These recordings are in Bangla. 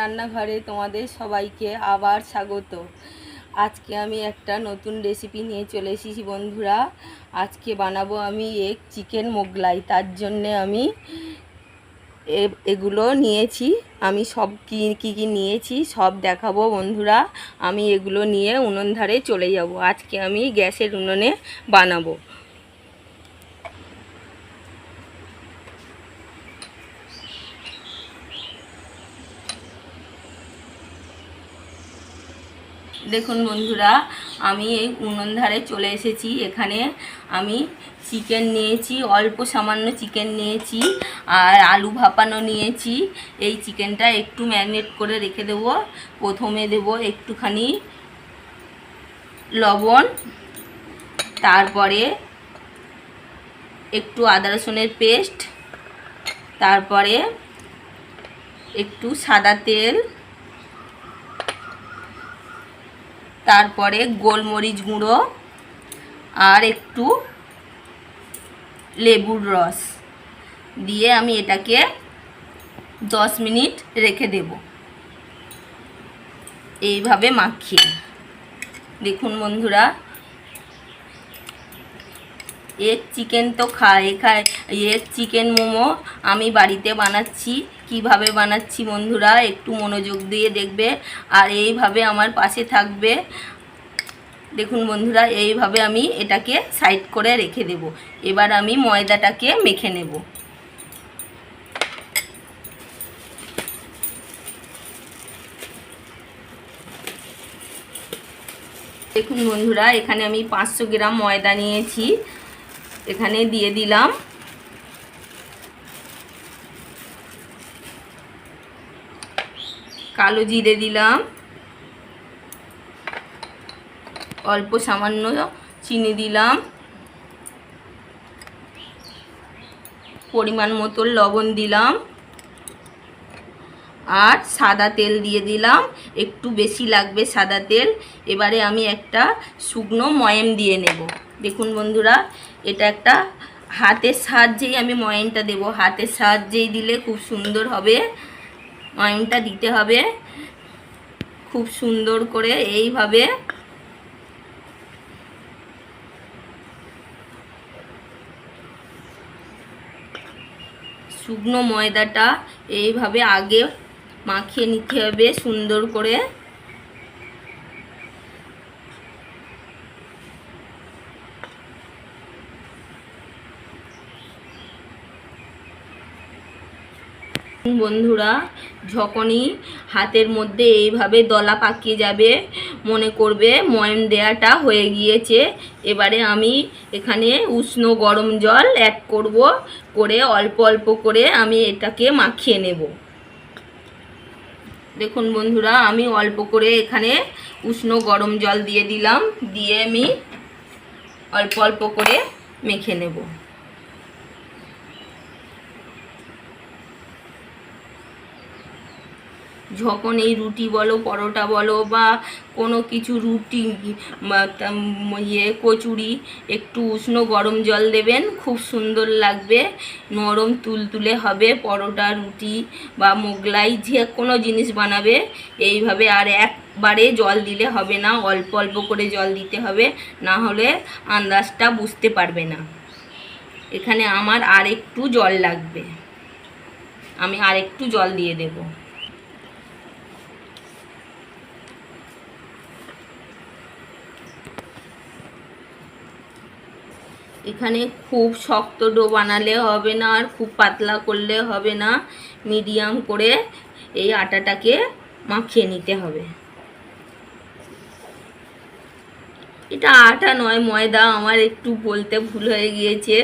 রান্নাঘরে তোমাদের সবাইকে আবার স্বাগত। আজকে আমি একটা নতুন রেসিপি নিয়ে চলে এসেছি বন্ধুরা। আজকে বানাবো আমি এক চিকেন মোগলাই, তার জন্যে আমি এগুলো নিয়েছি। আমি সব কী কী কী নিয়েছি সব দেখাবো বন্ধুরা। আমি এগুলো নিয়ে উনুন ধারে চলে যাব। আজকে আমি গ্যাসের উনুনে বানাবো। দেখুন বন্ধুরা, আমি এই উনুন ধারে চলে এসেছি। এখানে আমি চিকেন নিয়েছি, অল্প সামান্য চিকেন নিয়েছি আর আলু ভাপানো নিয়েছি। এই চিকেনটা একটু ম্যারিনেট করে রেখে দেব। প্রথমে দেব একটুখানি লবণ, তারপরে একটু আদা রসুনের পেস্ট, তারপরে একটু সাদা তেল তারপরে গোলমরিচ গুঁড়ো আর একটু লেবুর রস দিয়ে আমি এটাকে দশ মিনিট রেখে দেব। এইভাবে মাখিয়ে। দেখুন বন্ধুরা এক চিকেন তো খায় খায় এক চিকেন মোমো আমি বাড়িতে বানাচ্ছি। কীভাবে বানাচ্ছি বন্ধুরা, একটু মনোযোগ দিয়ে দেখবে আর এইভাবে আমার পাশে থাকবে। দেখুন বন্ধুরা, এইভাবে আমি এটাকে সাইড করে রেখে দেব। এবার আমি ময়দাটাকে মেখে নেব। দেখুন বন্ধুরা, এখানে আমি পাঁচশো গ্রাম ময়দা নিয়েছি। এখানে দিয়ে দিলাম কালো জিরে দিলাম। অল্প সামান্য চিনি দিলাম। পরিমাণ মতো লবণ দিলাম। আর সাদা তেল দিয়ে দিলাম। একটু বেশি লাগবে সাদা তেল। এবারে আমি একটা শুকনো ময়েম দিয়ে নেব। দেখুন বন্ধুরা, এটা একটা হাতের সাহায্যেই আমি ময়েমটা দেব। হাতের সাহায্যেই দিলে খুব সুন্দর হবে। ময়েমটা দিতে হবে। খুব সুন্দর করে এইভাবে। শুকনো ময়দাটা এইভাবে আগে মাখিয়ে নিতে হবে সুন্দর করে। বন্ধুরা, যখনই হাতের মধ্যে এইভাবে দলা পাকিয়ে যাবে, মনে করবে ময়ম দেয়াটা হয়ে গিয়েছে, এবারে আমি এখানে উষ্ণ গরম জল অ্যাড করব করে অল্প অল্প করে আমি এটাকে মাখিয়ে নেব। দেখুন বন্ধুরা, আমি অল্প করে এখানে উষ্ণ গরম জল দিয়ে দিলাম, দিয়ে আমি অল্প অল্প করে মেখে নেব। যখন এই রুটি বলো, পরোটা বলো বা কোনো কিছু রুটি ইয়ে কচুরি, একটু উষ্ণ গরম জল দেবেন, খুব সুন্দর লাগবে। নরম তুলতুলে হবে, পরোটা, রুটি বা মোগলাই, যে কোনো জিনিস বানাবে। এইভাবে আর একবারে জল দিলে হবে না, অল্প অল্প করে জল দিতে হবে, না হলে আন্দাজটা বুঝতে পারবে না। এখানে আমার আর একটু জল লাগবে। আমি আর একটু জল দিয়ে দেবো। এখানে খুব শক্ত ডো বানালে হবে না আর খুব পাতলা করলে হবে না। মিডিয়াম করে এই আটাটাকে মাখিয়ে নিতে হবে। এটা আটা নয়, ময়দা, আমার একটু বলতে ভুল হয়ে গিয়েছে।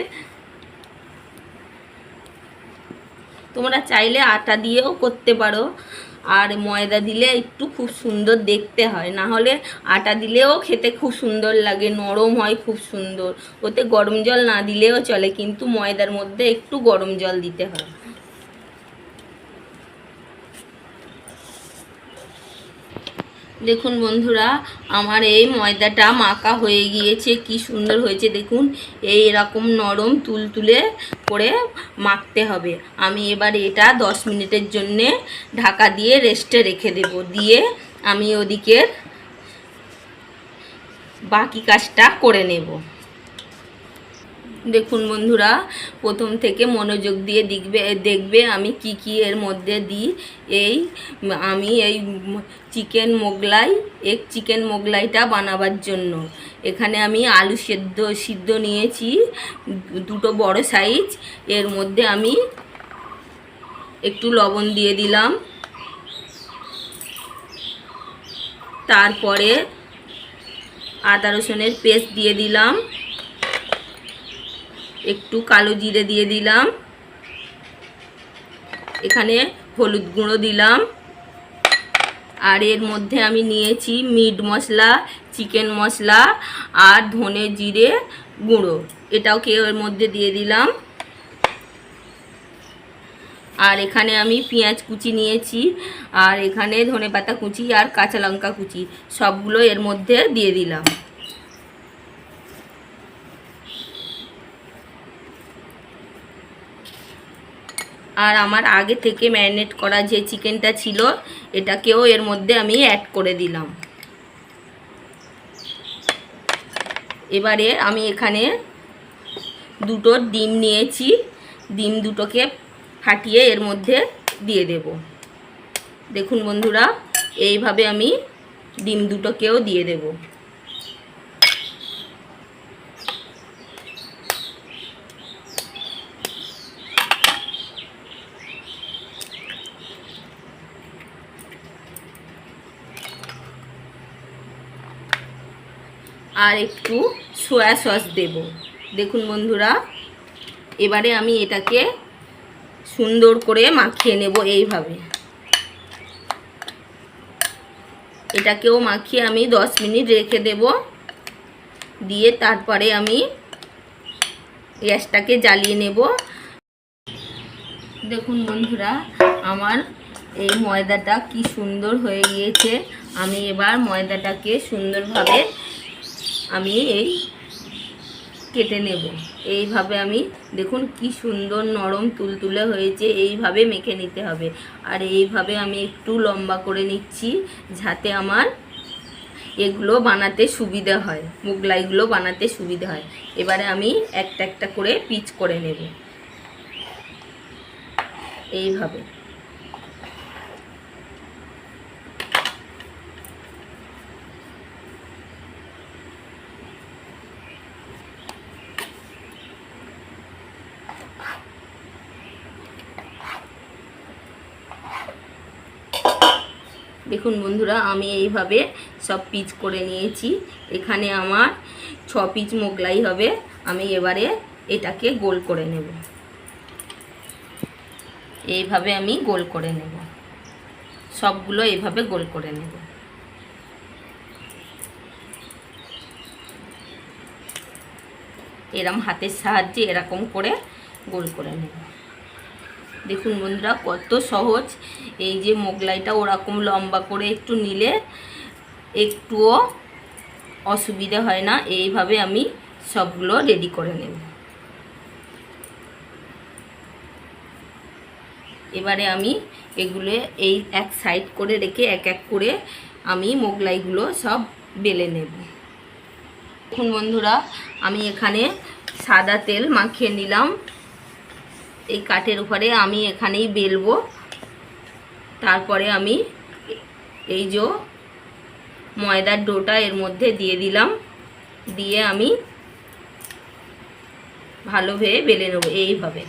তোমরা চাইলে আটা দিয়েও করতে পারো। আর ময়দা দিলে একটু খুব সুন্দর দেখতে হয়। না হলে আটা দিলেও খেতে খুব সুন্দর লাগে, নরম হয় খুব সুন্দর। ওতে গরম জল না দিলেও চলে, কিন্তু ময়দার মধ্যে একটু গরম জল দিতে হয়। দেখুন বন্ধুরা, আমার এই ময়দাটা মাখা হয়ে গিয়েছে, কি সুন্দর হয়েছে দেখুন। এই এরকম নরম তুলতুলে করে মাখতে হবে। আমি এবার এটা দশ মিনিটের জন্যে ঢাকা দিয়ে রেস্টে রেখে দেব। দিয়ে আমি ওদিকের বাকি কাজটা করে নেব। দেখুন বন্ধুরা, প্রথম থেকে মনোযোগ দিয়ে দেখবে দেখবে আমি কি কি এর মধ্যে দিই। এই আমি এই চিকেন মোগলাই, এক চিকেন মোগলাইটা বানাবার জন্য। এখানে আমি আলু সেদ্ধ, সিদ্ধ নিয়েছি, দুটো বড় সাইজ। এর মধ্যে আমি একটু লবণ দিয়ে দিলাম। তারপরে আদা রসুনের পেস্ট দিয়ে দিলাম। একটু কালো জিরে দিয়ে দিলাম। এখানে হলুদ গুঁড়ো দিলাম। আর এর মধ্যে আমি নিয়েছি মিট মশলা, চিকেন মশলা আর ধনে জিরে গুঁড়ো। এটাও কেউ এর মধ্যে দিয়ে দিলাম। আর এখানে আমি পেঁয়াজ কুচি নিয়েছি। আর এখানে ধনে পাতা কুচি আর কাঁচা লঙ্কা কুচি। সবগুলো এর মধ্যে দিয়ে দিলাম। আর আমার আগে থেকে ম্যারিনেট করা যে চিকেনটা ছিল, এটাকেও এর মধ্যে আমি অ্যাড করে দিলাম। এবারে আমি এখানে দুটো ডিম নিয়েছি। ডিম দুটোকে ফাটিয়ে এর মধ্যে দিয়ে দেব। দেখুন বন্ধুরা, এইভাবে আমি ডিম দুটোকেও দিয়ে দেবো। আর একটু সয়া সস দেব। দেখুন বন্ধুরা, এবারে আমি এটাকে সুন্দর করে মাখিয়ে নেব এইভাবে। এটাকেও মাখিয়ে আমি দশ মিনিট রেখে দেব। দিয়ে তারপরে আমি গ্যাসটাকে জ্বালিয়ে নেব। দেখুন বন্ধুরা, আমার এই ময়দাটা কি সুন্দর হয়ে গিয়েছে। আমি এবার ময়দাটাকে সুন্দরভাবে আমি এই কেটে নেব। এইভাবে আমি, দেখুন কি সুন্দর নরম তুলতুলে হয়েছে, এইভাবে মেখে নিতে হবে। আর এইভাবে আমি একটু লম্বা করে নিচ্ছি, যাতে আমার এগুলো বানাতে সুবিধা হয়, মুগলাইগুলো বানাতে সুবিধা হয়। এবারে আমি একটা একটা করে পিচ করে নেব। এইভাবে। দেখুন বন্ধুরা, আমি এইভাবে সব পিচ করে নিয়েছি। এখানে আমার ছ পিচ মোগলাই হবে। আমি এবারে এটাকে গোল করে নেব। এইভাবে আমি গোল করে নেব। সবগুলো এইভাবে গোল করে নেব। এরম হাতের সাহায্যে এরকম করে গোল করে নেব। দেখুন বন্ধুরা, কত সহজ। এই যে মোগলাইটা ওরকম লম্বা করে একটু নিলে একটুও অসুবিধা হয় না। এইভাবে আমি সবগুলো রেডি করে নেব। এবারে আমি এগুলো এই এক সাইড করে রেখে এক এক করে আমি মোগলাইগুলো সব বেলে নেব। দেখুন বন্ধুরা, আমি এখানে সাদা তেল মাখিয়ে নিলাম। এই কাঠের উপরে আমি এখানেই বেলবো। তারপরে আমি এই যে ময়দার ডোটা এর মধ্যে দিয়ে দিলাম। দিয়ে আমি ভালোভাবে বেলে নেব এইভাবে।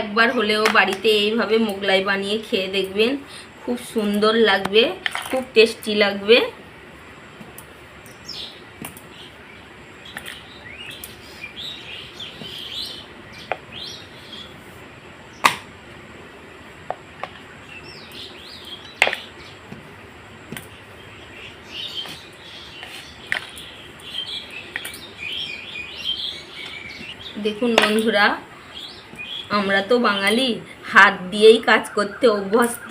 একবার হলেও বাড়িতে এইভাবে মোগলাই বানিয়ে খেয়ে দেখবেন। খুব সুন্দর লাগবে খুব টেস্টি লাগবে। দেখুন বন্ধুরা আমরা তো বাঙালি হাত দিয়েই কাজ করতে অভ্যস্ত।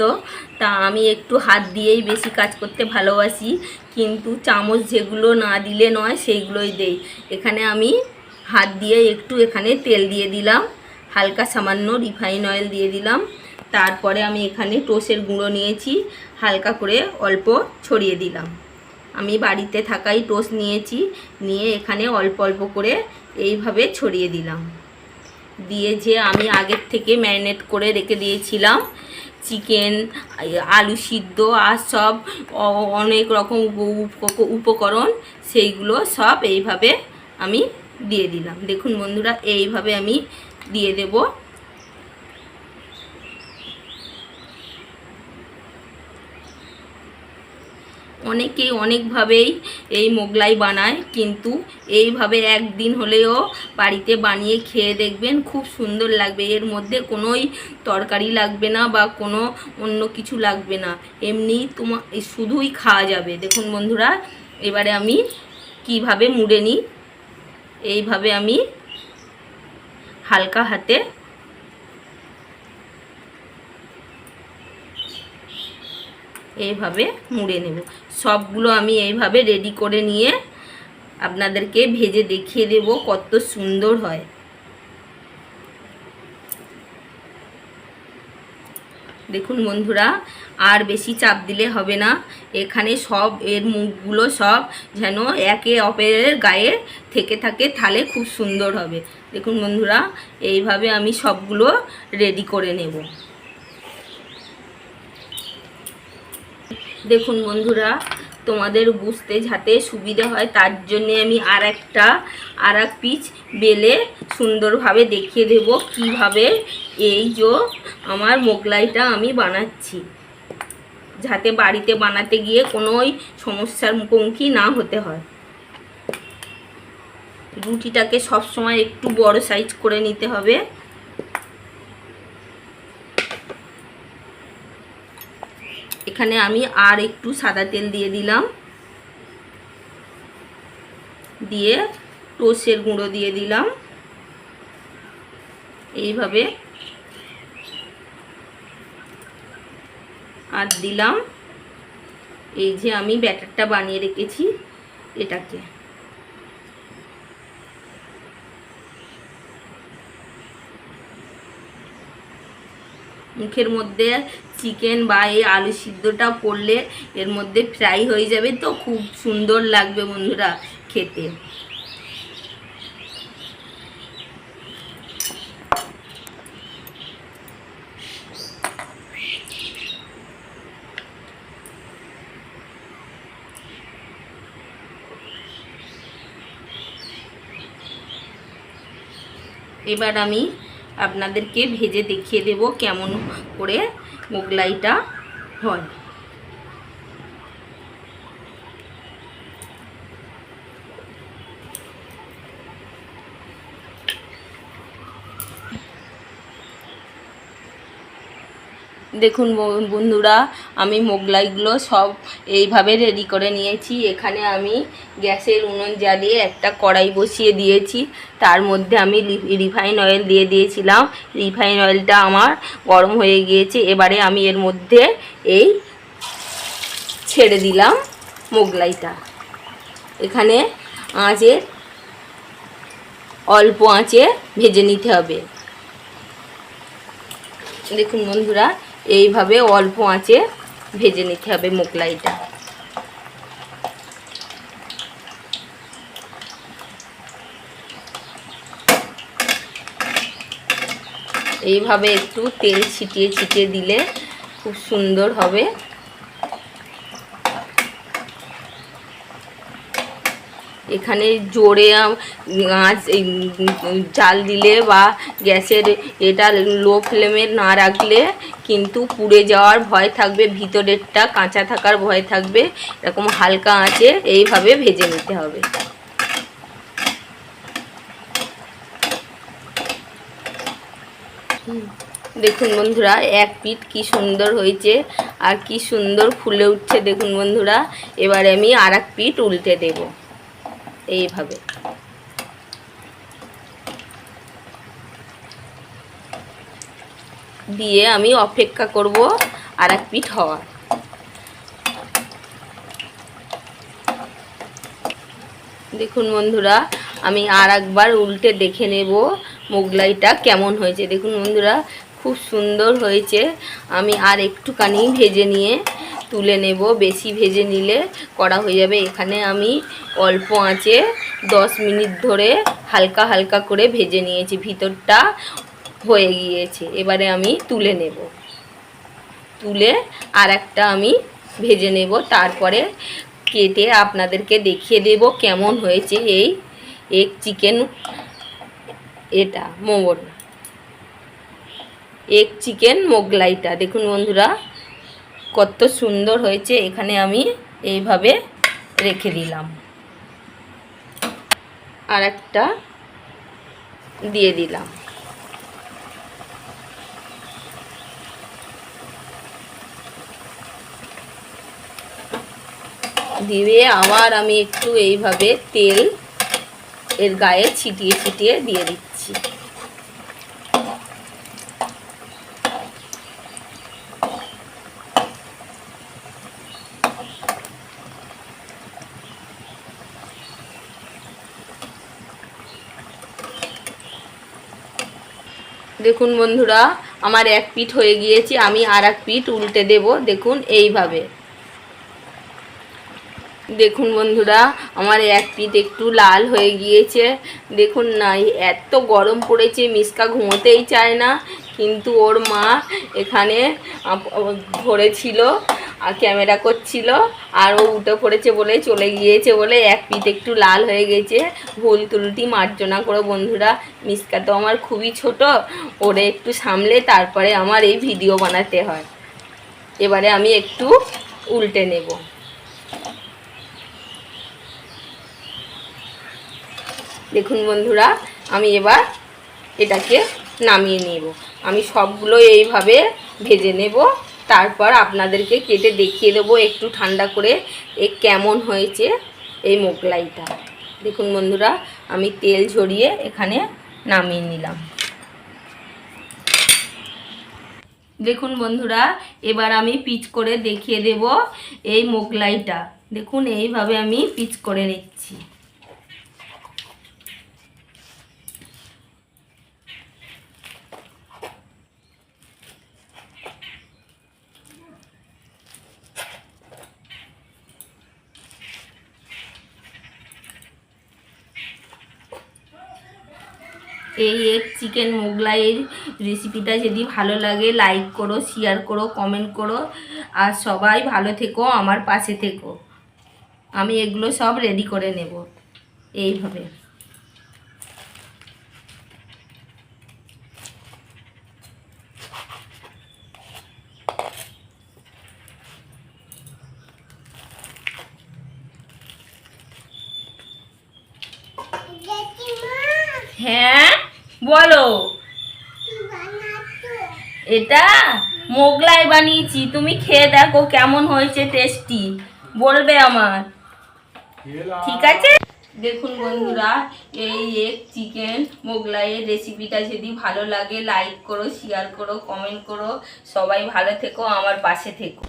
তা আমি একটু হাত দিয়েই বেশি কাজ করতে ভালোবাসি। কিন্তু চামচ যেগুলো না দিলে নয়, সেইগুলোই দেই। এখানে আমি হাত দিয়ে একটু এখানে তেল দিয়ে দিলাম। হালকা সামান্য রিফাইন অয়েল দিয়ে দিলাম। তারপরে আমি এখানে টোসের গুঁড়ো নিয়েছি। হালকা করে অল্প ছড়িয়ে দিলাম। আমি বাড়িতে থাকাই টোস নিয়েছি। নিয়ে এখানে অল্প অল্প করে এইভাবে ছড়িয়ে দিলাম। দিয়ে যে আমি আগের থেকে ম্যারিনেট করে রেখে দিয়েছিলাম। চিকেন, আলু সিদ্ধ আর সব অনেক রকম উপ- উপ- উপকরণ সেইগুলো সব এইভাবে আমি দিয়ে দিলাম। দেখুন বন্ধুরা, এইভাবে আমি দিয়ে দেবো। অনেকেই অনেকভাবেই এই মোগলাই বানায়, কিন্তু এইভাবে একদিন হলেও বাড়িতে বানিয়ে খেয়ে দেখবেন খুব সুন্দর লাগবে। এর মধ্যে কোনোই তরকারি লাগবে না বা কোনো অন্য কিছু লাগবে না। এমনি তোমার শুধুই খাওয়া যাবে। দেখুন বন্ধুরা, এবারে আমি কীভাবে মুড়ে নিই? এইভাবে আমি হালকা হাতে এইভাবে মুড়ে নেব। সবগুলো আমি এইভাবে রেডি করে নিয়ে আপনাদেরকে ভেজে দেখিয়ে দেব কত সুন্দর হয়। দেখুন বন্ধুরা, আর বেশি চাপ দিলে হবে না। এখানে সব এর মুখগুলো সব যেন একে অপরের গায়ে থেকে থাকে তাহলে খুব সুন্দর হবে। দেখুন বন্ধুরা, এইভাবে আমি সবগুলো রেডি করে নেব। দেখুন বন্ধুরা, তোমাদের বুঝতে যাতে সুবিধা হয়, তার জন্যে আমি আর একটা আর এক পিচ বেলে সুন্দরভাবে দেখিয়ে দেব কীভাবে এই যে আমার মোগলাইটা আমি বানাচ্ছি। যাতে বাড়িতে বানাতে গিয়ে কোনোই সমস্যার মুখোমুখি না হতে হয়। রুটিটাকে সবসময় একটু বড় সাইজ করে নিতে হবে। এখানে আমি আর একটু সাদা তেল দিয়ে দিলাম। দিয়ে টোসের গুঁড়ো দিয়ে দিলাম। এইভাবে। আর দিলাম এই যে আমি ব্যাটারটা বানিয়ে রেখেছি এটাকে। মুখের মধ্যে চিকেন বা এই আলু সিদ্ধটা পড়লে এর মধ্যে ফ্রাই হয়ে যাবে। তো খুব সুন্দর লাগবে বন্ধুরা খেতে। এবার আমি আপনাদেরকে ভেজে দেখিয়ে দেব কেমন করে মোগলাইটা হয়। দেখুন বন্ধুরা, আমি মোগলাইগুলো সব এইভাবে রেডি করে নিয়েছি। এখানে আমি গ্যাসের উনুন জ্বালিয়ে একটা কড়াই বসিয়ে দিয়েছি। তার মধ্যে আমি রিফাইন অয়েল দিয়ে দিয়েছিলাম। রিফাইন অয়েলটা আমার গরম হয়ে গিয়েছে। এবারে আমি এর মধ্যে এই ছেড়ে দিলাম মোগলাইটা। এখানে আঁচের অল্প আঁচে ভেজে নিতে হবে। দেখুন বন্ধুরা এইভাবে অল্প আঁচে ভেজে নিতে হবে মোগলাইটা। এইভাবে একটু তেল ছিটিয়ে ছিটিয়ে দিলে খুব সুন্দর হবে। এখানে জোরে আঁচ জাল দিলে বা গ্যাসের এটা লো ফ্লেমে না রাখলে কিন্তু পুড়ে যাওয়ার ভয় থাকবে, ভিতরেরটা কাঁচা থাকার ভয় থাকবে, এরকম হালকা আঁচে এইভাবে ভেজে নিতে হবে। দেখুন বন্ধুরা, এক পিঠ কি সুন্দর হয়েছে আর কি সুন্দর ফুলে উঠছে, দেখুন বন্ধুরা, এবারে আমি আর এক পিঠ উল্টে দেব। এইভাবে। দিয়ে আমি অপেক্ষা করব আর এক পিঠ হওয়ার। দেখুন বন্ধুরা, আমি আর একবার উল্টে দেখে নেব মোগলাইটা কেমন হয়েছে। দেখুন বন্ধুরা, খুব সুন্দর হয়েছে। আমি আর একটুখানি ভেজে নিয়ে তুলে নেব, বেশি ভেজে নিলে করা হয়ে যাবে। এখানে আমি অল্প আঁচে দশ মিনিট ধরে হালকা হালকা করে ভেজে নিয়েছি, ভিতরটা হয়ে গিয়েছে। এবারে আমি তুলে নেব। তুলে আর একটা আমি ভেজে নেব, তারপরে কেটে আপনাদেরকে দেখিয়ে দেব কেমন হয়েছে এই এক চিকেন এটা মোমোর এক চিকেন মোগলাইটা। দেখুন বন্ধুরা কত সুন্দর হয়েছে, এখানে আমি এইভাবে রেখে দিলাম। আর একটা দিয়ে দিলাম। দিয়ে আবার আমি একটু এইভাবে তেল এর গায়ে ছিটিয়ে ছিটিয়ে দিয়ে দিচ্ছি। দেখুন বন্ধুরা, আমার এক পিঠ হয়ে গিয়েছে, আমি আর এক পিঠ উল্টে দেব, দেখুন এইভাবে। দেখুন বন্ধুরা, আমার এক পিঠ একটু লাল হয়ে গিয়েছে, দেখুন না এত গরম পড়েছে, মিসকা ঘুমোতেই চায় না, কিন্তু ওর মা এখানে ধরেছিল আর ক্যামেরা করছিল, আর ও উঠে পড়েছে বলে চলে গিয়েছে বলে এক পিঠ একটু লাল হয়ে গেছে। ভুল ত্রুটি, মার্জনা করো বন্ধুরা। মিসকা তো আমার খুবই ছোট, ওরে একটু সামলে, তারপরে আমার এই ভিডিও বানাতে হয়। এবারে আমি একটু উল্টে নেব। দেখুন বন্ধুরা, আমি এবার এটাকে নামিয়ে নেব। আমি সবগুলো এইভাবে ভেজে নেব। তারপর আপনাদেরকে কেটে দেখিয়ে দেবো একটু ঠান্ডা করে এ কেমন হয়েছে এই মোগলাইটা। দেখুন বন্ধুরা, আমি তেল ঝরিয়ে এখানে নামিয়ে নিলাম। দেখুন বন্ধুরা, এবার আমি পিচ করে দেখিয়ে দেব এই মোগলাইটা। দেখুন, এইভাবে আমি পিচ করে নিচ্ছি। এক চিকেন মোগলাইয়ের রেসিপিটা যদি ভালো লাগে লাইক করো শেয়ার করো কমেন্ট করো। আর সবাই ভালো থেকো, আমার পাশে থেকো। আমি এগুলো সব রেডি করে নেব, এইভাবে। হ্যাঁ? বলো। এটা মোগলাই বানিয়েছি তুমি খেয়ে দেখো কেমন হয়েছে টেস্টি বলবে আমার। ঠিক আছে? দেখুন বন্ধুরা এই এক চিকেন মোগলাইয়ের রেসিপিটা যদি ভালো লাগে লাইক করো শেয়ার করো কমেন্ট করো। সবাই ভালো থেকো আমার পাশে থেকো।